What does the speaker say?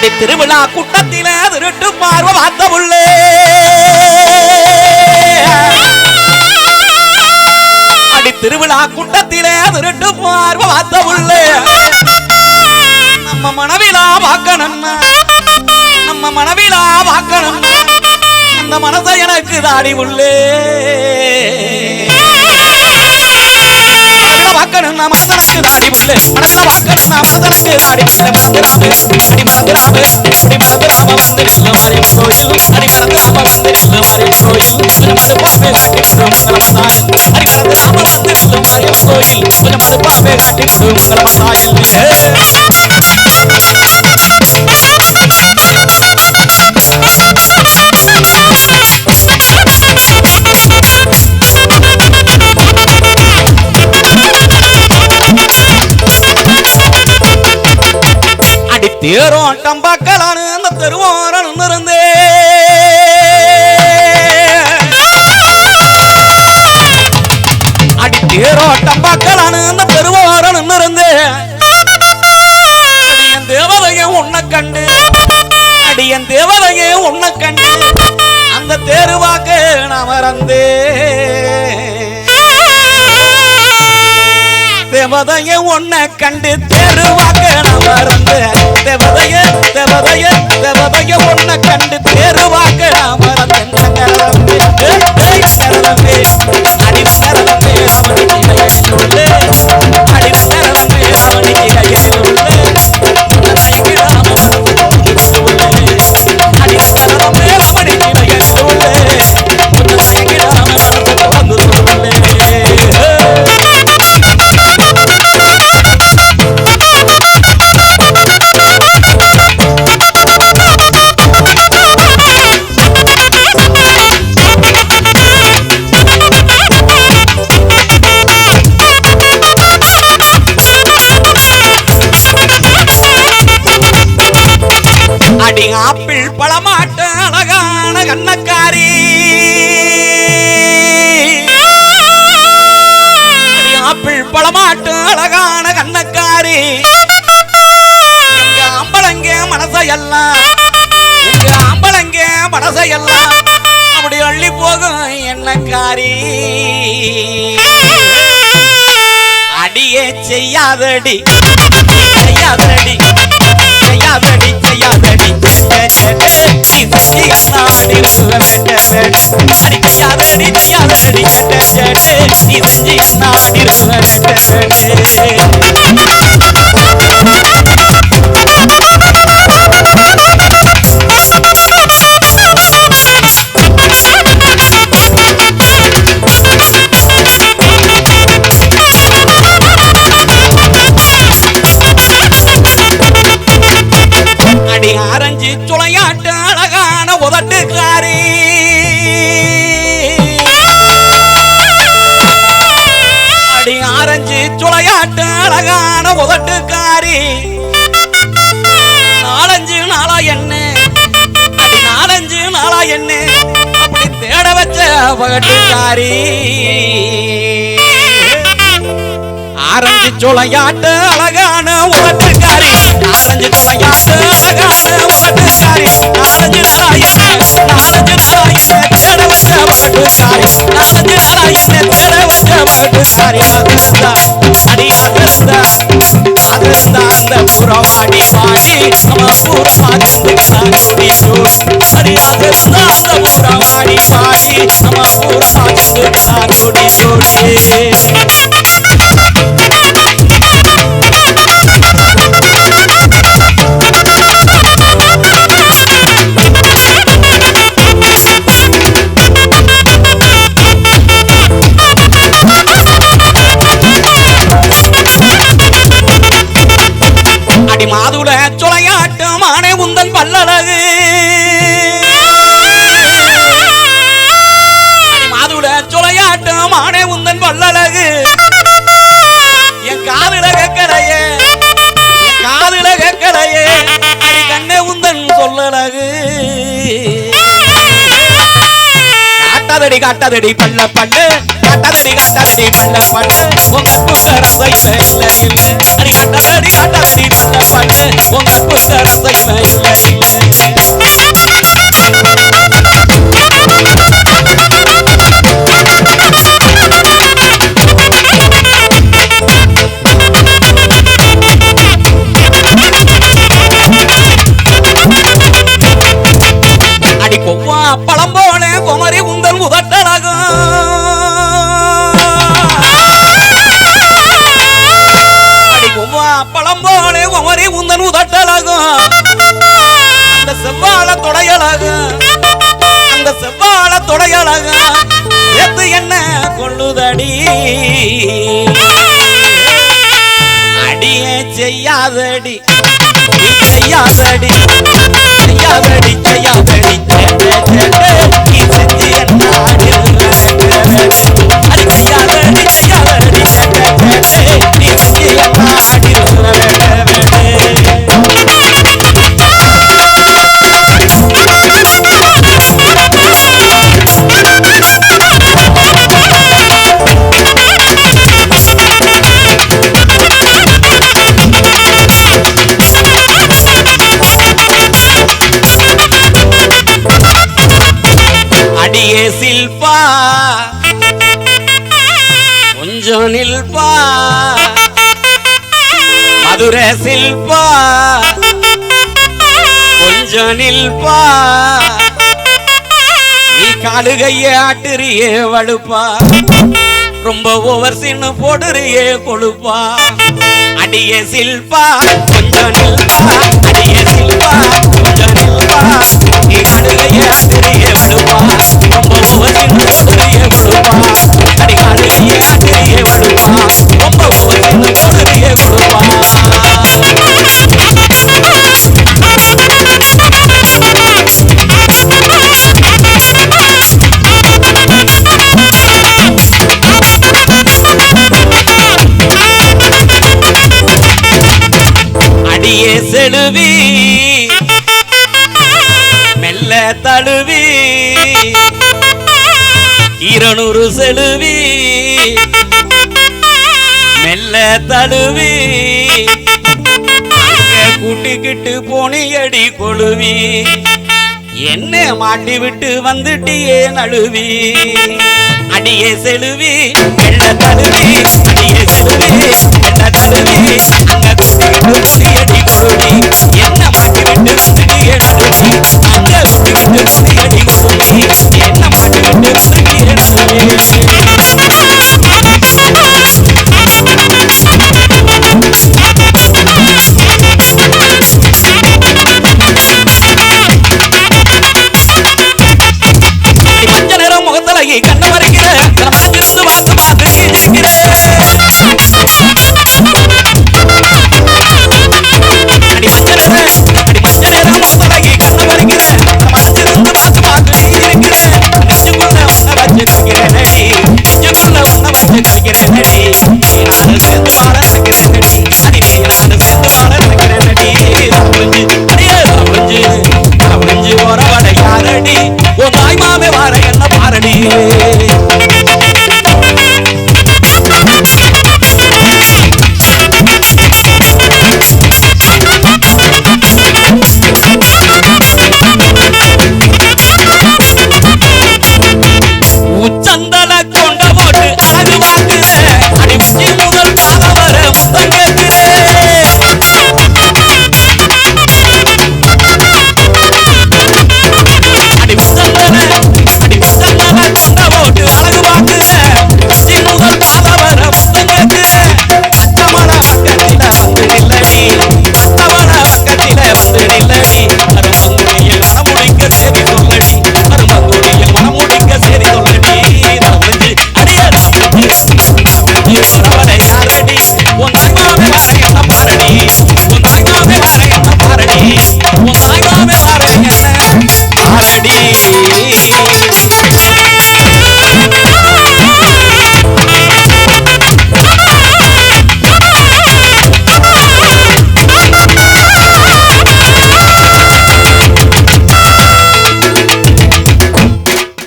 அடி திருவிழா கூட்டத்தில திருட்டு பார்வை பார்த்த உள்ளே அடி திருவிழா கூட்டத்தில திருட்டு பார்வை பார்த்த உள்ளே நம்ம மனவிழா வாக்கணும்னா நம்ம மனவிழா வாக்கணும்னா அந்த மனசை எனக்கு தாடி உள்ளே மனசுல வாக்கணும் நான் மனசனுக்கு தாடி உள்ளே மனசுல வாக்கணும் நான் மனசனுக்கு தாடி உள்ளே மறந்துடாம அடி மறந்துடாம அடி மறந்துடாம வந்து நில்ல மாறி கோயில் அடி மறந்துடாம வந்து நில்ல மாறி கோயில் கொஞ்சம் மறுப்பாவே காட்டி விடும் மங்களம் தாயில் அடி மறந்துடாம வந்து நில்ல மாறி கோயில் கொஞ்சம் காட்டி விடும் தாயில் அடி தேரும் அந்த தெருவோரம் இருந்தே அடி தேரும் டம்பாக்கலான்னு அந்த தெருவோரம் இருந்தே அடியன் தேவதைய உன்னை கண்டு அடியன் தேவதைய உன்னை கண்டு அந்த தேருவாக்கு நான் மறந்தே தேவதைய உன்னை கண்டு தேருவாக்க நான் மறந்தேன். தேவதைய தேவதைய தேவதைய உன்னை கண்டு தேருவாக்க நான் மறந்து அடி ஆப்பிள் பழமாட்ட அழகான கண்ணக்காரி. எங்க அம்பளங்க மனசையெல்லாம். எங்க அம்பளங்க மனசையெல்லாம். அப்படி அள்ளி போகும் என்னக்காரி அடியே செய்யாதடி செய்யாதடி செய்யாதடி. நீ சச்சி அண்ணாடி அடி செய்யாதடி செய்யாதடி நீ சச்சி அண்ணாடி அடி என்ன உதட்டுக்காரி? நாலஞ்சு நாளா என்ன? அடி நாலஞ்சு நாளா என்ன? அப்படி தேட வச்ச பகட்டுக்காரி ஆரஞ்சு அழகான முகட்டுக்காரி ஆரஞ்சு சுளையாட்டு அழகான உலட்டுக்காரி நாலஞ்சு நாராயண நாலஞ்சு நாராயண தேட வச்ச பகட்டுக்காரி நாலஞ்சு நாராயண தேட வச்ச பகட்டுக்காரி அதிர்ந்தா அடி அதிர்ந்தா அதிர்ந்தா அந்த புறவாடி பாடி நம்ம பூரமா செஞ்சுக்கலாம் கூடி கூடி அடி அதிர்ந்தா அந்த புறவாடி பாடி நம்ம பூரமா செஞ்சுக்கலாம் கூடி கூடி காட்டாதடி பள்ள பண்ணு. காட்டாதடி காட்டாதடி பள்ள பண்ணு. உங்க புத்த ரசையில இல்ல இல்ல அடி காட்டாதடி காட்டாதடி பள்ள பண்ணு. உங்க புத்த ரசையில இல்ல. செய்யாதடி மதுர சில்பா. கொஞ்சம் நில்பா. நீ காடுகைய ஆட்டுறியே வழுப்பா. ரொம்ப ஓவர் சின்ன போடுறியே கொழுப்பா. அடியே சில்பா கொஞ்சம் நில்பா. அடியே மெல்ல தழுவி. இருநூறு செழுவி. மெல்ல தழுவி. அங்க கூட்டிக்கிட்டு போனியடி கொழுவி. என்ன மாட்டி விட்டு வந்துட்டியே நழுவி. அடியே செழுவி மெல்ல தழுவி அடியே செழுவி.